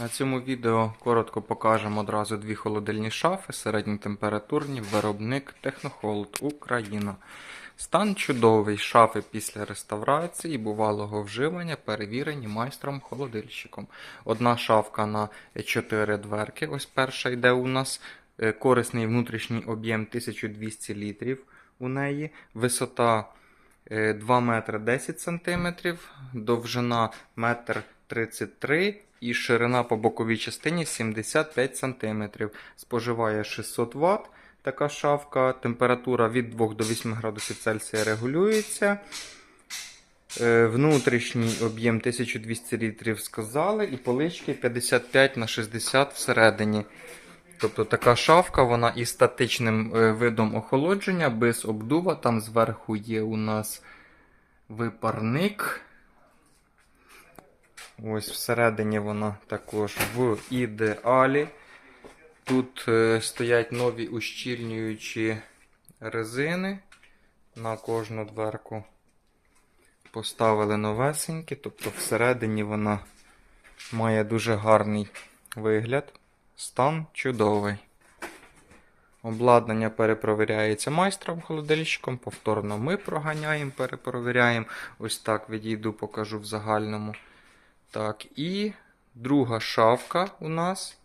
На цьому відео коротко покажемо одразу дві холодильні шафи, середньотемпературні, виробник Технохолод Україна. Стан чудовий, шафи після реставрації бувалого вживання перевірені майстром-холодильщиком. Одна шафка на 4 дверки, ось перша йде у нас. Е, Корисний внутрішній об'єм 1200 літрів у неї, висота е, 2 метри 10 сантиметрів, довжина 1 33 і ширина по боковій частині 75 см. Споживає 600 Вт. Така шафка. Температура від 2 до 8 градусів Цельсія регулюється. Е, Внутрішній об'єм 1200 літрів сказали, і полички 55 на 60 всередині. Тобто така шафка, вона із статичним е, видом охолодження, без обдува. Там зверху є у нас випарник. Ось всередині вона також в ідеалі. Тут е, стоять нові ущільнюючі резини на кожну дверку. Поставили новесенькі, тобто всередині вона має дуже гарний вигляд. Стан чудовий. Обладнання перепровіряється майстром холодильщиком. Повторно ми проганяємо, перепровіряємо. Ось так відійду, покажу в загальному. Так, і друга шафка у нас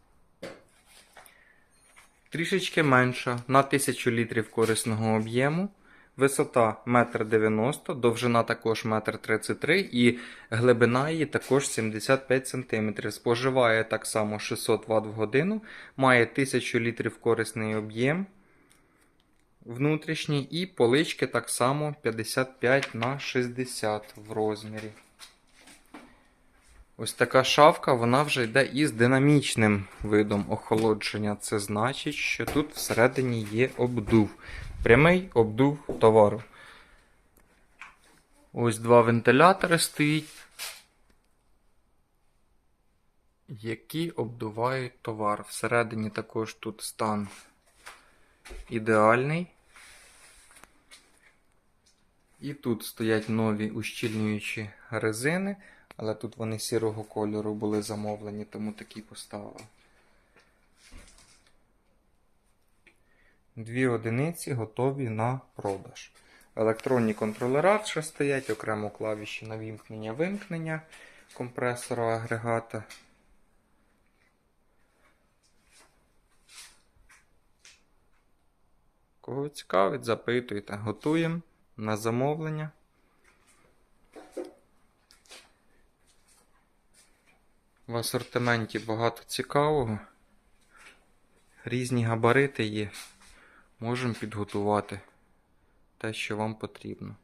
трішечки менша, на 1000 літрів корисного об'єму. Висота 1,90 м, довжина також 1,33 м і глибина її також 75 см. Споживає так само 600 Вт в годину, має 1000 літрів корисний об'єм внутрішній, і полички так само 55 на 60 в розмірі. Ось така шафка, вона вже йде із динамічним видом охолодження. Це значить, що тут всередині є обдув. Прямий обдув товару. Ось два вентилятори стоїть, які обдувають товар. Всередині також тут стан ідеальний. І тут стоять нові ущільнюючі резини, але тут вони сірого кольору були замовлені, тому такі поставили. Дві одиниці готові на продаж. Електронні контролера ще стоять, окремо клавіші на вімкнення-вимкнення компресора агрегата. Кого цікавить, запитуйте. Готуємо на замовлення. В асортименті багато цікавого. Різні габарити є. Можемо підготувати те, що вам потрібно.